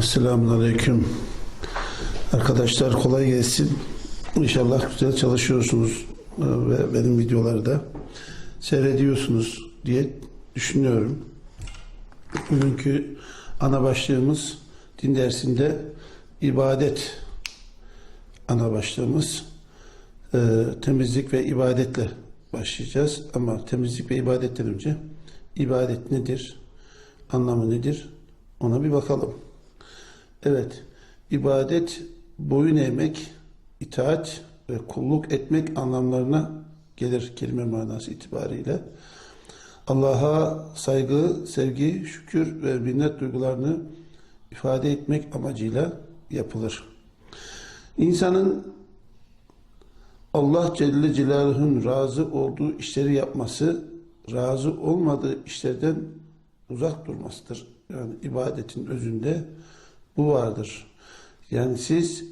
Esselamun Aleyküm. Arkadaşlar kolay gelsin. İnşallah güzel çalışıyorsunuz e, ve benim videoları da seyrediyorsunuz diye düşünüyorum. Bugünkü ana başlığımız din dersinde ibadet ana başlığımız e, temizlik ve ibadetle başlayacağız. Ama temizlik ve ibadetten önce ibadet nedir? Anlamı nedir? Ona bir bakalım. Evet, ibadet boyun eğmek, itaat ve kulluk etmek anlamlarına gelir kelime manası itibariyle. Allah'a saygı, sevgi, şükür ve minnet duygularını ifade etmek amacıyla yapılır. İnsanın Allah Celle Celaluhu'nun razı olduğu işleri yapması, razı olmadığı işlerden uzak durmasıdır. Yani ibadetin özünde bu vardır. Yani siz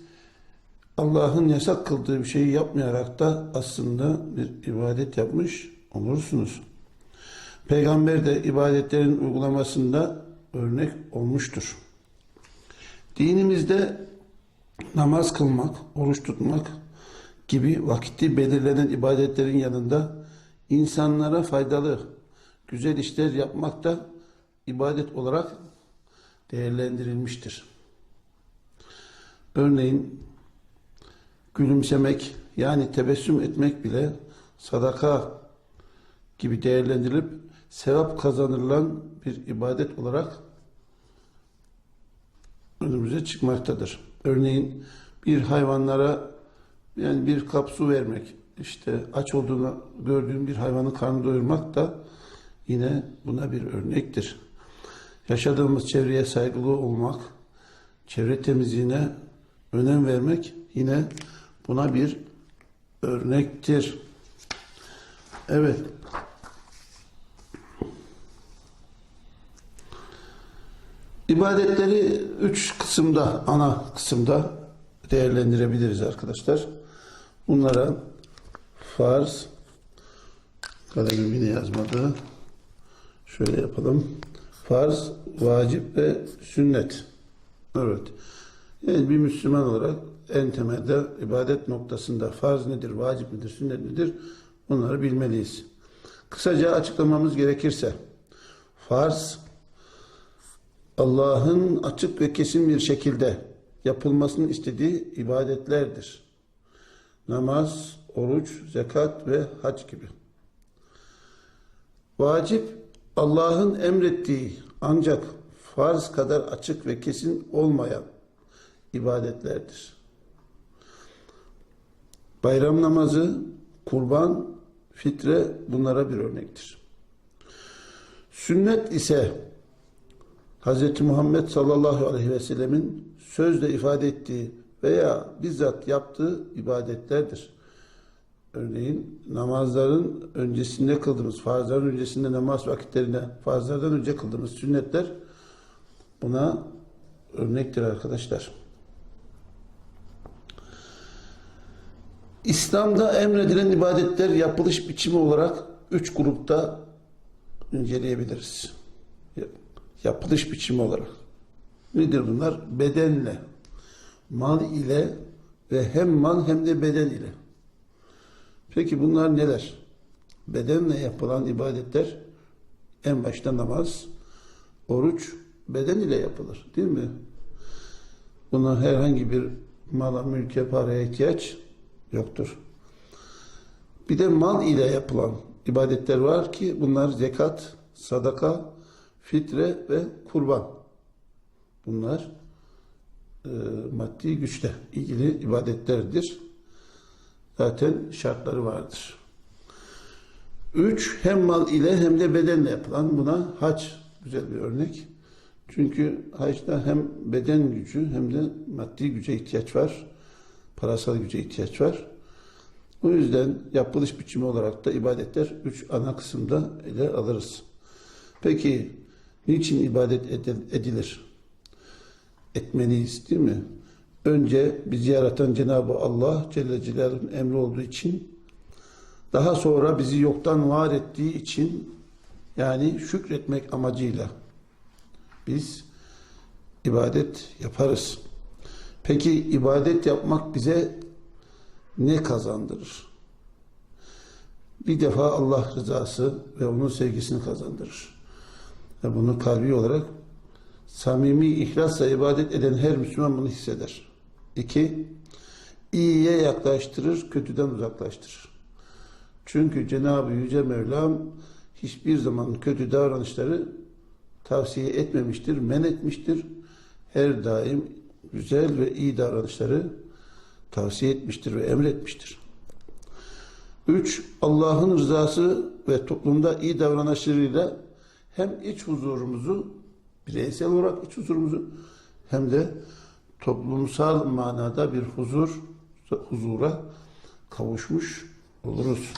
Allah'ın yasak kıldığı bir şeyi yapmayarak da aslında bir ibadet yapmış olursunuz. Peygamber de ibadetlerin uygulamasında örnek olmuştur. Dinimizde namaz kılmak, oruç tutmak gibi vakti belirlenen ibadetlerin yanında insanlara faydalı, güzel işler yapmak da ibadet olarak değerlendirilmiştir. Örneğin gülümsemek yani tebessüm etmek bile sadaka gibi değerlendirilip sevap kazanılan bir ibadet olarak önümüze çıkmaktadır. Örneğin bir hayvanlara yani bir kap su vermek, işte aç olduğunu gördüğün bir hayvanın karnını doyurmak da yine buna bir örnektir. Yaşadığımız çevreye saygılı olmak, çevre temizliğine önem vermek yine buna bir örnektir. Evet. İbadetleri üç kısımda, ana kısımda değerlendirebiliriz arkadaşlar. Bunlara farz, kalemim yazmadı. Şöyle yapalım. Farz, vacip ve sünnet. Evet. Yani bir Müslüman olarak en temelde ibadet noktasında farz nedir, vacip nedir, sünnet nedir bunları bilmeliyiz. Kısaca açıklamamız gerekirse farz Allah'ın açık ve kesin bir şekilde yapılmasını istediği ibadetlerdir. Namaz, oruç, zekat ve hac gibi. Vacip Allah'ın emrettiği ancak farz kadar açık ve kesin olmayan ibadetlerdir. Bayram namazı, kurban, fitre bunlara bir örnektir. Sünnet ise Hz. Muhammed sallallahu aleyhi ve sellemin sözle ifade ettiği veya bizzat yaptığı ibadetlerdir. Örneğin namazların öncesinde kıldığımız, farzların öncesinde namaz vakitlerine, farzlardan önce kıldığımız sünnetler buna örnektir arkadaşlar. İslam'da emredilen ibadetler yapılış biçimi olarak üç grupta inceleyebiliriz. Yapılış biçimi olarak. Nedir bunlar? Bedenle, mal ile ve hem mal hem de beden ile. Peki bunlar neler? Bedenle yapılan ibadetler en başta namaz, oruç beden ile yapılır değil mi? Buna herhangi bir mala, mülke, paraya ihtiyaç yoktur. Bir de mal ile yapılan ibadetler var ki bunlar zekat, sadaka, fitre ve kurban. Bunlar e, maddi güçle ilgili ibadetlerdir. Zaten şartları vardır. Üç, hem mal ile hem de bedenle yapılan buna hac güzel bir örnek. Çünkü haçta hem beden gücü hem de maddi güce ihtiyaç var. Parasal güce ihtiyaç var. O yüzden yapılış biçimi olarak da ibadetler üç ana kısımda ele alırız. Peki niçin ibadet edilir? Etmeliyiz değil mi? Önce bizi yaratan Cenab-ı Allah Celle Celaluhu'nun emri olduğu için daha sonra bizi yoktan var ettiği için yani şükretmek amacıyla biz ibadet yaparız. Peki ibadet yapmak bize ne kazandırır? Bir defa Allah rızası ve onun sevgisini kazandırır. Ve bunu kalbi olarak samimi ihlasla ibadet eden her Müslüman bunu hisseder. İki, iyiye yaklaştırır, kötüden uzaklaştırır. Çünkü Cenab-ı Yüce Mevlam hiçbir zaman kötü davranışları tavsiye etmemiştir, men etmiştir. Her daim güzel ve iyi davranışları tavsiye etmiştir ve emretmiştir. Üç, Allah'ın rızası ve toplumda iyi davranışlarıyla hem iç huzurumuzu, bireysel olarak iç huzurumuzu hem de toplumsal manada bir huzur, huzura kavuşmuş oluruz.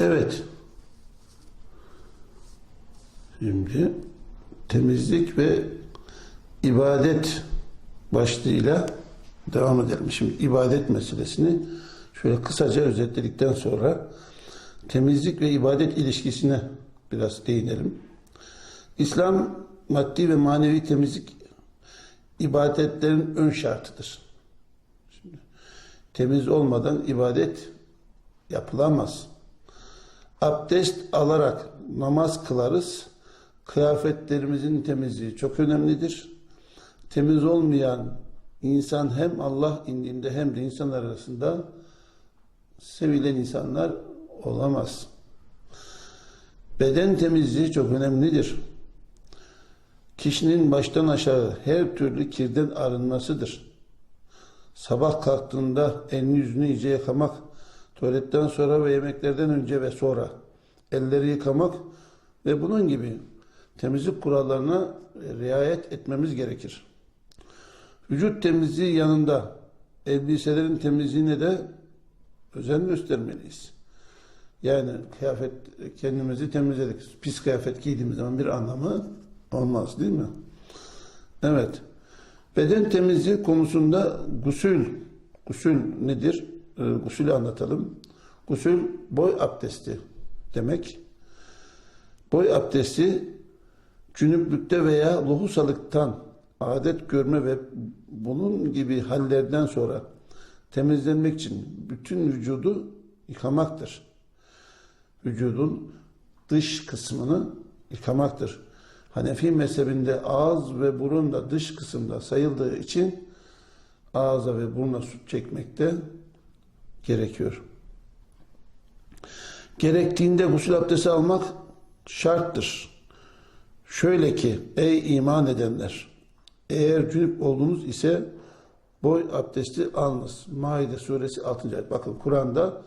Evet. Şimdi temizlik ve ibadet başlığıyla devam edelim. Şimdi ibadet meselesini şöyle kısaca özetledikten sonra temizlik ve ibadet ilişkisine biraz değinelim. İslam maddi ve manevi temizlik ibadetlerin ön şartıdır. Şimdi, temiz olmadan ibadet yapılamaz. Abdest alarak namaz kılarız. Kıyafetlerimizin temizliği çok önemlidir. Temiz olmayan insan hem Allah indinde hem de insanlar arasında sevilen insanlar olamaz. Beden temizliği çok önemlidir. Kişinin baştan aşağı her türlü kirden arınmasıdır. Sabah kalktığında elini yüzünü iyice yıkamak, tuvaletten sonra ve yemeklerden önce ve sonra elleri yıkamak ve bunun gibi temizlik kurallarına riayet etmemiz gerekir. Vücut temizliği yanında elbiselerin temizliğine de özen göstermeliyiz. Yani kıyafet kendimizi temizledik. Pis kıyafet giydiğimiz zaman bir anlamı olmaz değil mi? Evet. Beden temizliği konusunda gusül, gusül nedir? Ee, gusülü anlatalım. Gusül boy abdesti demek. Boy abdesti cünüplükte veya lohusalıktan adet görme ve bunun gibi hallerden sonra temizlenmek için bütün vücudu yıkamaktır. Vücudun dış kısmını yıkamaktır. Hanefi mezhebinde ağız ve burun da dış kısımda sayıldığı için ağza ve buruna su çekmekte gerekiyor. Gerektiğinde gusül abdesti almak şarttır. Şöyle ki ey iman edenler eğer cünüp oldunuz ise boy abdesti alınız. Maide suresi 6. ayet. Bakın Kur'an'da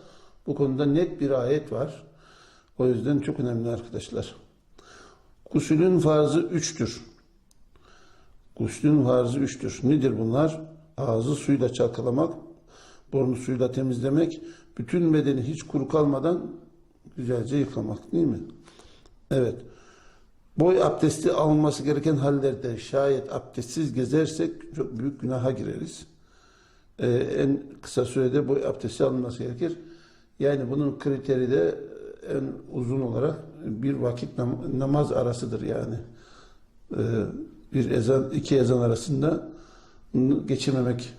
bu konuda net bir ayet var. O yüzden çok önemli arkadaşlar. Gusülün farzı üçtür. Guslün farzı üçtür. Nedir bunlar? Ağzı suyla çalkalamak, burnu suyla temizlemek, bütün bedeni hiç kuru kalmadan güzelce yıkamak değil mi? Evet. Boy abdesti alınması gereken hallerde şayet abdestsiz gezersek çok büyük günaha gireriz. Ee, en kısa sürede boy abdesti alınması gerekir. Yani bunun kriteri de en uzun olarak bir vakit nam- namaz arasıdır yani. Ee, bir ezan, iki ezan arasında geçirmemek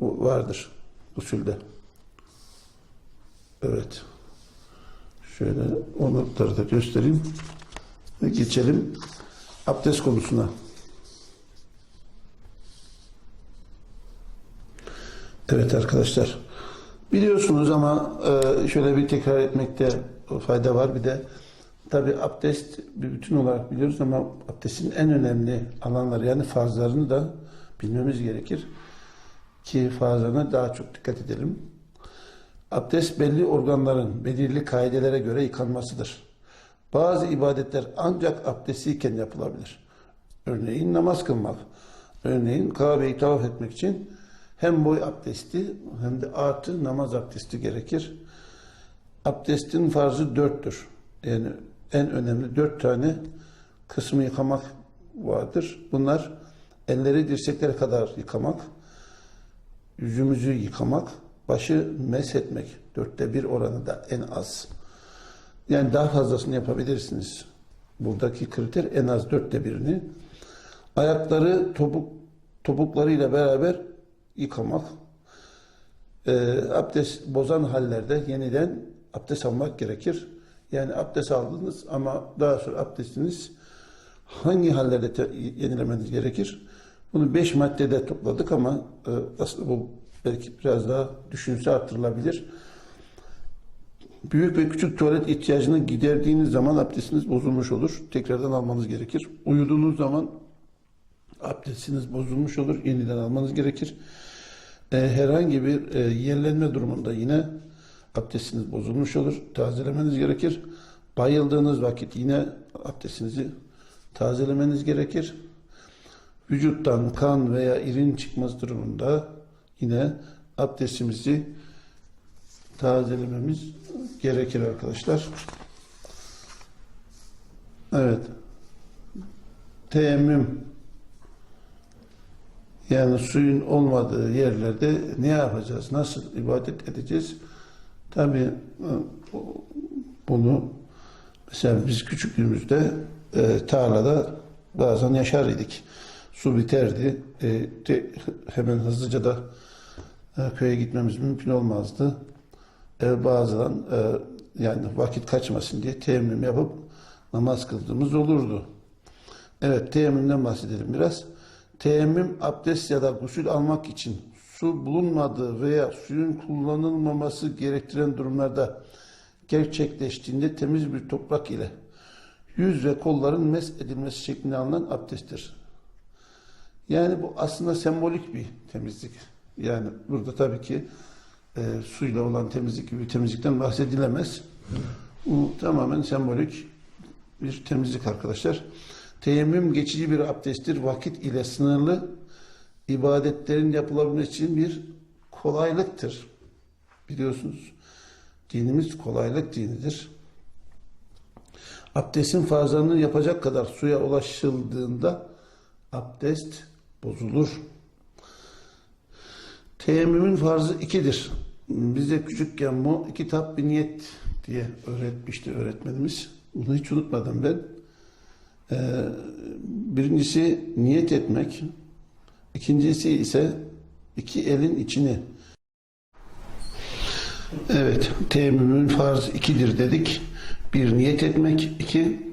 vardır usulde. Evet. Şöyle o notları da göstereyim. Ve geçelim abdest konusuna. Evet arkadaşlar. Biliyorsunuz ama e, şöyle bir tekrar etmekte fayda var. Bir de tabi abdest bir bütün olarak biliyoruz ama abdestin en önemli alanları yani farzlarını da bilmemiz gerekir. Ki farzlarına daha çok dikkat edelim. Abdest belli organların belirli kaidelere göre yıkanmasıdır. Bazı ibadetler ancak abdestliyken yapılabilir. Örneğin namaz kılmak. Örneğin Kabe'yi tavaf etmek için hem boy abdesti hem de artı namaz abdesti gerekir. Abdestin farzı dörttür. Yani en önemli dört tane kısmı yıkamak vardır. Bunlar elleri dirseklere kadar yıkamak, yüzümüzü yıkamak, başı meshetmek. Dörtte bir oranı da en az. Yani daha fazlasını yapabilirsiniz. buradaki kriter en az dörtte birini. Ayakları topuk topuklarıyla beraber yıkamak. Ee, abdest bozan hallerde yeniden abdest almak gerekir. Yani abdest aldınız ama daha sonra abdestiniz hangi hallerde te- yenilemeniz gerekir? Bunu beş maddede topladık ama e, aslında bu belki biraz daha düşünse artırılabilir. Büyük ve küçük tuvalet ihtiyacını giderdiğiniz zaman abdestiniz bozulmuş olur. Tekrardan almanız gerekir. Uyuduğunuz zaman abdestiniz bozulmuş olur. Yeniden almanız gerekir. Ee, herhangi bir e, yerlenme durumunda yine abdestiniz bozulmuş olur. Tazelemeniz gerekir. Bayıldığınız vakit yine abdestinizi tazelemeniz gerekir. Vücuttan kan veya irin çıkması durumunda yine abdestimizi tazelememiz gerekir arkadaşlar. Evet. Teyemmüm yani suyun olmadığı yerlerde ne yapacağız? Nasıl ibadet edeceğiz? Tabii bunu mesela biz küçüklüğümüzde e, tarlada bazen yaşar idik. Su biterdi. E, te- hemen hızlıca da e, köye gitmemiz mümkün olmazdı. E, bazen e, yani vakit kaçmasın diye teyemmüm yapıp namaz kıldığımız olurdu. Evet teyemmümden bahsedelim biraz. Teyemmüm abdest ya da gusül almak için su bulunmadığı veya suyun kullanılmaması gerektiren durumlarda gerçekleştiğinde temiz bir toprak ile yüz ve kolların mes edilmesi şeklinde alınan abdesttir. Yani bu aslında sembolik bir temizlik. Yani burada tabii ki e, suyla olan temizlik gibi temizlikten bahsedilemez. Bu tamamen sembolik bir temizlik arkadaşlar. Teyemmüm geçici bir abdesttir. Vakit ile sınırlı ibadetlerin yapılabilmesi için bir kolaylıktır. Biliyorsunuz dinimiz kolaylık dinidir. Abdestin farzlarını yapacak kadar suya ulaşıldığında abdest bozulur. Teyemmümün farzı ikidir. Bize küçükken bu kitap bir niyet diye öğretmişti öğretmenimiz. Bunu hiç unutmadım ben. Ee, birincisi niyet etmek. İkincisi ise iki elin içini. Evet, teyemmümün farz ikidir dedik. Bir niyet etmek, iki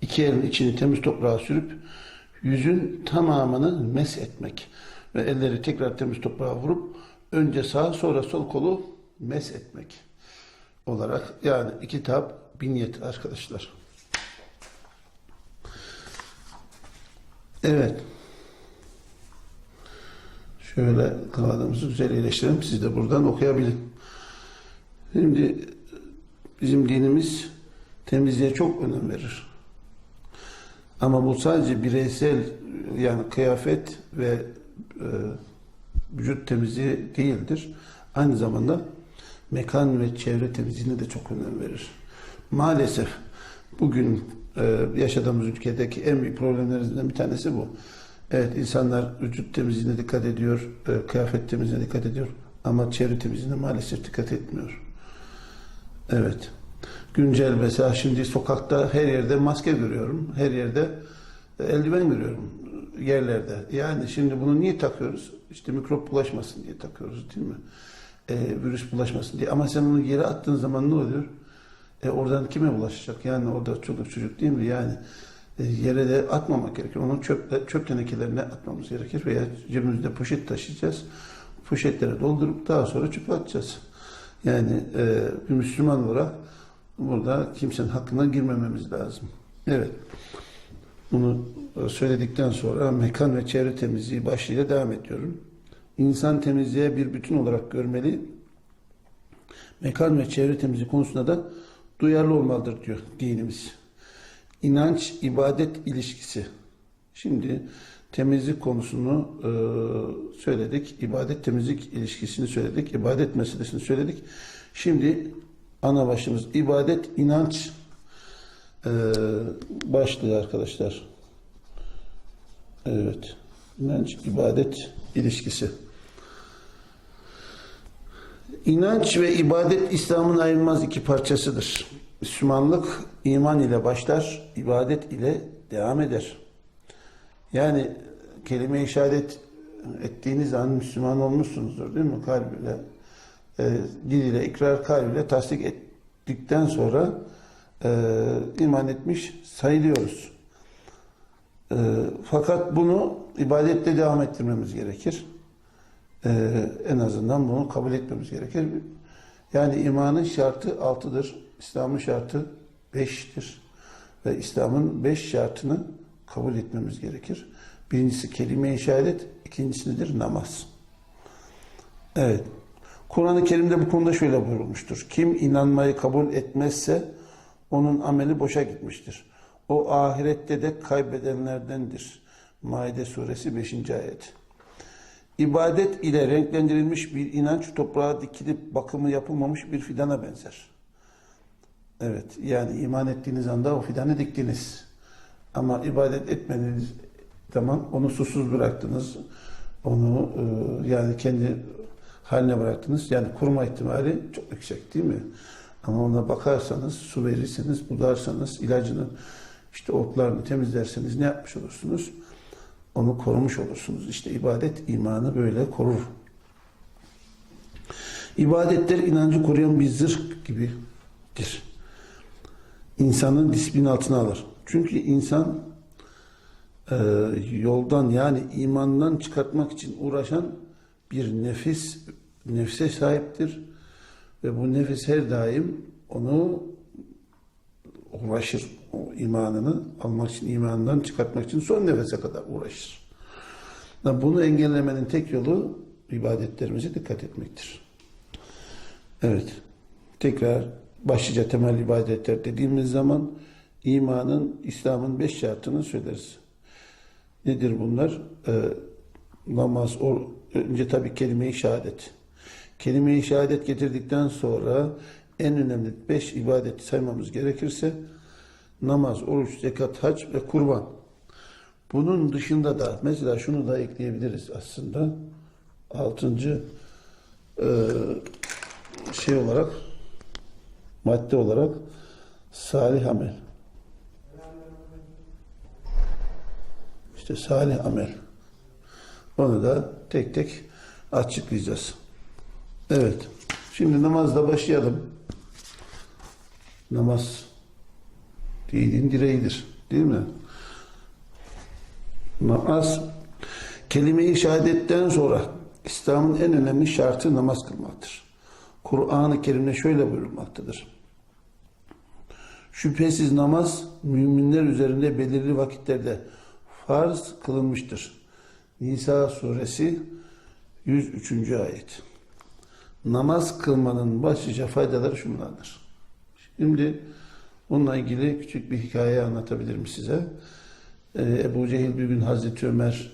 iki elin içini temiz toprağa sürüp yüzün tamamını mes etmek ve elleri tekrar temiz toprağa vurup önce sağ sonra sol kolu mes etmek olarak yani iki tap bir niyet arkadaşlar. Evet. Şöyle kağıdımızı güzel iyileştirelim. Siz de buradan okuyabilin. Şimdi bizim dinimiz temizliğe çok önem verir. Ama bu sadece bireysel yani kıyafet ve e, vücut temizliği değildir. Aynı zamanda mekan ve çevre temizliğine de çok önem verir. Maalesef bugün e, yaşadığımız ülkedeki en büyük problemlerimizden bir tanesi bu. Evet insanlar vücut temizliğine dikkat ediyor, e, kıyafet temizliğine dikkat ediyor ama çevre temizliğine maalesef dikkat etmiyor. Evet. Güncel mesela şimdi sokakta her yerde maske görüyorum. Her yerde e, eldiven görüyorum yerlerde. Yani şimdi bunu niye takıyoruz? İşte mikrop bulaşmasın diye takıyoruz değil mi? E, virüs bulaşmasın diye. Ama sen onu yere attığın zaman ne oluyor? E, oradan kime bulaşacak? Yani orada çocuk çocuk değil mi? Yani e, yere de atmamak gerekir. Onu çöp, çöp tenekelerine atmamız gerekir veya cebimizde poşet taşıyacağız. Poşetlere doldurup daha sonra çöpe atacağız. Yani e, bir Müslüman olarak burada kimsenin hakkına girmememiz lazım. Evet. Bunu söyledikten sonra mekan ve çevre temizliği başlığıyla devam ediyorum. İnsan temizliğe bir bütün olarak görmeli. Mekan ve çevre temizliği konusunda da duyarlı olmalıdır diyor dinimiz. İnanç, ibadet ilişkisi. Şimdi temizlik konusunu e, söyledik. İbadet temizlik ilişkisini söyledik. İbadet meselesini söyledik. Şimdi ana başımız ibadet, inanç e, başlığı arkadaşlar. Evet. İnanç, ibadet ilişkisi. İnanç ve ibadet İslam'ın ayrılmaz iki parçasıdır. Müslümanlık iman ile başlar, ibadet ile devam eder. Yani kelime-i şehadet ettiğiniz an Müslüman olmuşsunuzdur değil mi? Kalbiyle, e, dil ile, ikrar kalbiyle tasdik ettikten sonra e, iman etmiş sayılıyoruz. E, fakat bunu ibadette devam ettirmemiz gerekir. E, en azından bunu kabul etmemiz gerekir. Yani imanın şartı altıdır. İslam'ın şartı beştir. Ve İslam'ın beş şartını kabul etmemiz gerekir. Birincisi kelime-i şehadet, ikincisi nedir? Namaz. Evet. Kur'an-ı Kerim'de bu konuda şöyle buyurulmuştur. Kim inanmayı kabul etmezse onun ameli boşa gitmiştir. O ahirette de kaybedenlerdendir. Maide suresi 5. ayet. İbadet ile renklendirilmiş bir inanç toprağa dikilip bakımı yapılmamış bir fidana benzer. Evet, yani iman ettiğiniz anda o fidanı diktiniz. Ama ibadet etmediğiniz zaman onu susuz bıraktınız. Onu e, yani kendi haline bıraktınız. Yani kurma ihtimali çok yüksek değil mi? Ama ona bakarsanız, su verirseniz, budarsanız, ilacını, işte otlarını temizlerseniz ne yapmış olursunuz? Onu korumuş olursunuz. İşte ibadet imanı böyle korur. İbadetler inancı koruyan bir zırh gibidir. İnsanın disiplin altına alır. Çünkü insan e, yoldan yani imandan çıkartmak için uğraşan bir nefis, nefse sahiptir. Ve bu nefis her daim onu uğraşır. İmanını almak için, imandan çıkartmak için son nefese kadar uğraşır. Bunu engellemenin tek yolu ibadetlerimize dikkat etmektir. Evet. Tekrar başlıca temel ibadetler dediğimiz zaman imanın, İslam'ın beş şartını söyleriz. Nedir bunlar? Ee, namaz, or, önce tabii kelime-i şehadet. Kelime-i şehadet getirdikten sonra en önemli beş ibadeti saymamız gerekirse namaz, oruç, zekat, hac ve kurban. Bunun dışında da mesela şunu da ekleyebiliriz aslında. Altıncı e, şey olarak madde olarak salih amel. İşte salih amel. Onu da tek tek açıklayacağız. Evet. Şimdi namazla başlayalım. Namaz dinin direğidir. Değil mi? Namaz kelime-i şehadetten sonra İslam'ın en önemli şartı namaz kılmaktır. Kur'an-ı Kerim'de şöyle buyurulmaktadır. Şüphesiz namaz müminler üzerinde belirli vakitlerde farz kılınmıştır. Nisa suresi 103. ayet. Namaz kılmanın başlıca faydaları şunlardır. Şimdi bununla ilgili küçük bir hikaye anlatabilirim size. Ee, Ebu Cehil bir gün Hazreti Ömer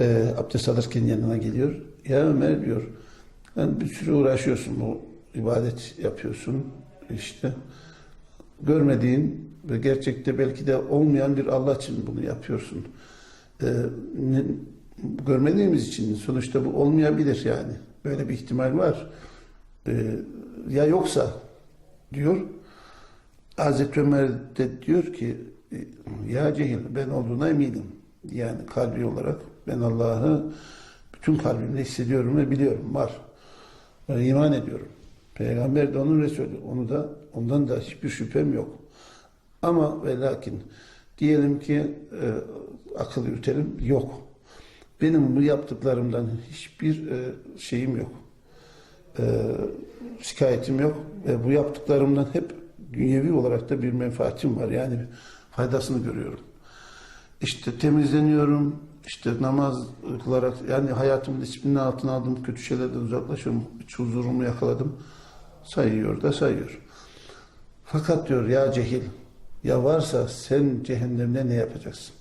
e, abdest alırken yanına geliyor. Ya Ömer diyor, yani bir sürü uğraşıyorsun, bu ibadet yapıyorsun işte. Görmediğin ve gerçekte belki de olmayan bir Allah için bunu yapıyorsun. Ee, ne, görmediğimiz için sonuçta bu olmayabilir yani. Böyle bir ihtimal var. Ee, ya yoksa diyor Hazreti Ömer de diyor ki ya cehil ben olduğuna eminim. Yani kalbi olarak ben Allah'ı bütün kalbimle hissediyorum ve biliyorum var. Ben iman ediyorum. Peygamber de onun Resulü. Onu da ondan da hiçbir şüphem yok. Ama ve lakin diyelim ki e, akıl yürütelim yok. Benim bu yaptıklarımdan hiçbir e, şeyim yok. E, şikayetim yok. Ve bu yaptıklarımdan hep dünyevi olarak da bir menfaatim var. Yani faydasını görüyorum. İşte temizleniyorum, işte namaz kılarak yani hayatımın disiplini altına aldım, kötü şeylerden uzaklaşıyorum, iç huzurumu yakaladım. Sayıyor da sayıyor. Fakat diyor ya cehil, ya varsa sen cehennemde ne yapacaksın?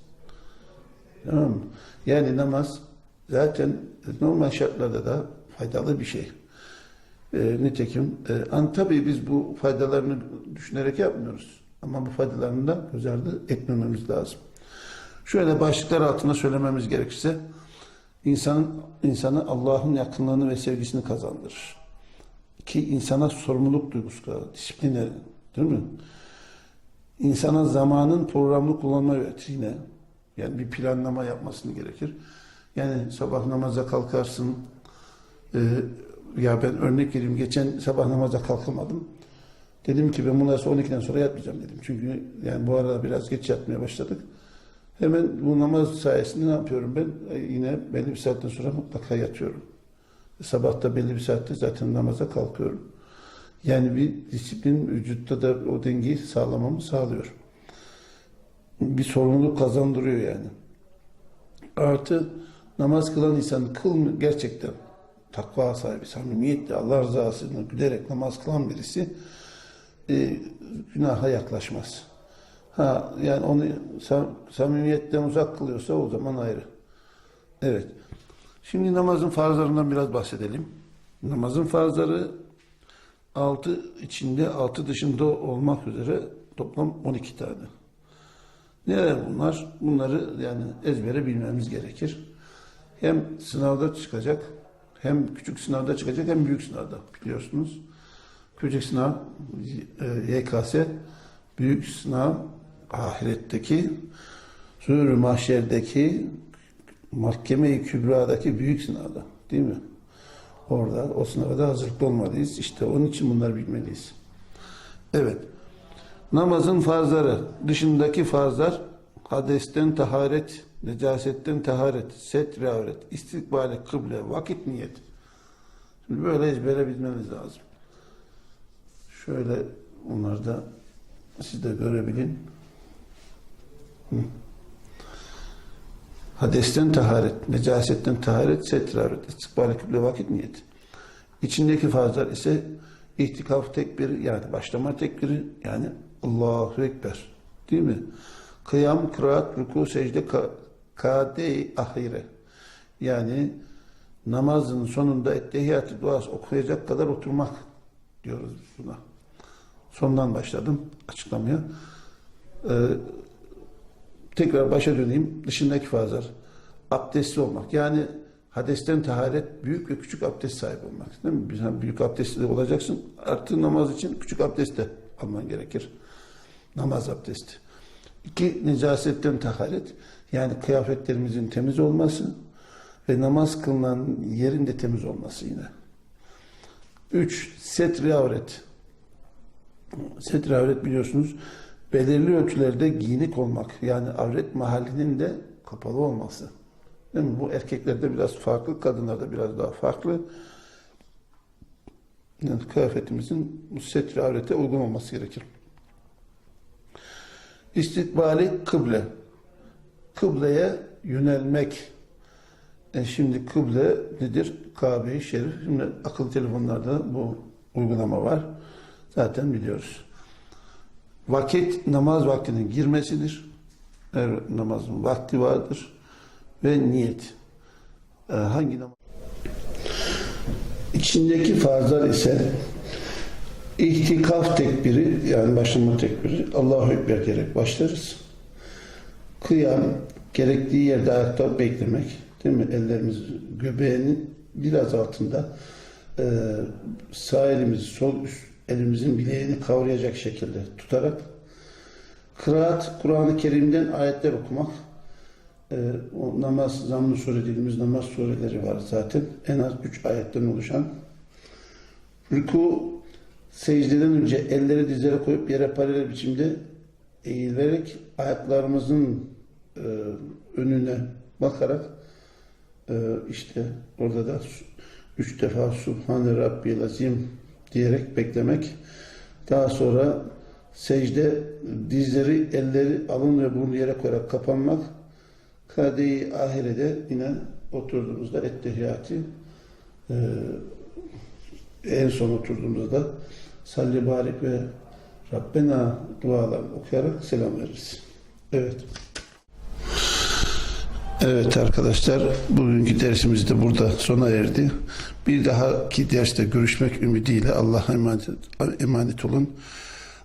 Tamam mı? Yani namaz zaten normal şartlarda da faydalı bir şey. E, nitekim e, an tabii biz bu faydalarını düşünerek yapmıyoruz. Ama bu faydalarını da göz ardı etmememiz lazım. Şöyle başlıklar altında söylememiz gerekirse insanın insanı Allah'ın yakınlığını ve sevgisini kazandırır. Ki insana sorumluluk duygusu, disiplini Değil mi? İnsana zamanın programlı kullanma öğretir. Yani bir planlama yapmasını gerekir. Yani sabah namaza kalkarsın. Ee, ya ben örnek vereyim. Geçen sabah namaza kalkamadım. Dedim ki ben bundan sonra 12'den sonra yatmayacağım dedim. Çünkü yani bu arada biraz geç yatmaya başladık. Hemen bu namaz sayesinde ne yapıyorum ben? E, yine belli bir saatten sonra mutlaka yatıyorum. Sabah da belli bir saatte zaten namaza kalkıyorum. Yani bir disiplin vücutta da o dengeyi sağlamamı sağlıyor. Bir sorumluluk kazandırıyor yani. Artı namaz kılan insan kıl gerçekten takva sahibi, samimiyetle Allah rızasını gülerek namaz kılan birisi e, günaha yaklaşmaz. Ha yani onu sam- samimiyetten uzak kılıyorsa o zaman ayrı. Evet. Şimdi namazın farzlarından biraz bahsedelim. Namazın farzları altı içinde, altı dışında olmak üzere toplam 12 tane. Neler bunlar? Bunları yani ezbere bilmemiz gerekir. Hem sınavda çıkacak, hem küçük sınavda çıkacak, hem büyük sınavda biliyorsunuz. Küçük sınav e, YKS, büyük sınav ahiretteki, Zür-ü Mahşer'deki, Mahkeme-i Kübra'daki büyük sınavda değil mi? Orada o sınava da hazırlıklı olmalıyız. İşte onun için bunları bilmeliyiz. Evet. Namazın farzları, dışındaki farzlar hadesten taharet, necasetten taharet, setri avret, istikbale, kıble, vakit niyet. Şimdi böyle ezbere bilmeniz lazım. Şöyle onları da siz de görebilin. Hı. Hadesten taharet, necasetten taharet, setri avret, istikbale, kıble, vakit niyet. İçindeki farzlar ise ihtikaf tekbiri yani başlama tekbiri yani Allahu Ekber değil mi? Kıyam, kıraat, ruku, secde, kade ahire yani namazın sonunda ettehiyatı duası okuyacak kadar oturmak diyoruz buna. Sondan başladım açıklamaya. Ee, tekrar başa döneyim. Dışındaki farzlar. Abdestli olmak. Yani hadesten taharet büyük ve küçük abdest sahibi olmak. Değil mi? Sen büyük abdestli olacaksın. Artı namaz için küçük abdest de alman gerekir. Namaz abdesti. İki, necasetten taharet. Yani kıyafetlerimizin temiz olması ve namaz kılınan yerin de temiz olması yine. Üç, setri avret. Setri avret biliyorsunuz belirli ölçülerde giyinik olmak. Yani avret mahallinin de kapalı olması. Değil mi? Bu erkeklerde biraz farklı, kadınlarda biraz daha farklı. Yani kıyafetimizin setri avrete uygun olması gerekir. İstikbali kıble. Kıbleye yönelmek. E şimdi kıble nedir? Kabe-i Şerif. Şimdi akıllı telefonlarda bu uygulama var. Zaten biliyoruz. Vakit namaz vaktinin girmesidir. Her namazın vakti vardır. Ve niyet. E, hangi namaz? İçindeki farzlar ise ihtikaf tekbiri yani başlama tekbiri Allahu Ekber diyerek başlarız. Kıyam gerektiği yerde ayakta beklemek değil mi? Ellerimiz göbeğinin biraz altında e, sağ elimizi sol üst elimizin bileğini kavrayacak şekilde tutarak kıraat Kur'an-ı Kerim'den ayetler okumak e, o namaz zamm-ı sure dediğimiz namaz sureleri var zaten en az üç ayetten oluşan Rüku secdeden önce elleri dizlere koyup yere paralel biçimde eğilerek ayaklarımızın e, önüne bakarak e, işte orada da üç defa Subhane Rabbiyel Azim diyerek beklemek. Daha sonra secde dizleri, elleri alın ve burnu yere koyarak kapanmak. Kade-i ahirede yine oturduğumuzda ettehiyatı e, en son oturduğumuzda da salli barik ve Rabbena dualarını okuyarak selam veririz. Evet. Evet arkadaşlar bugünkü dersimiz de burada sona erdi. Bir dahaki derste görüşmek ümidiyle Allah'a emanet, emanet olun.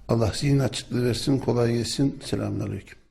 Allah zihin açıklığı versin, kolay gelsin. Selamünaleyküm.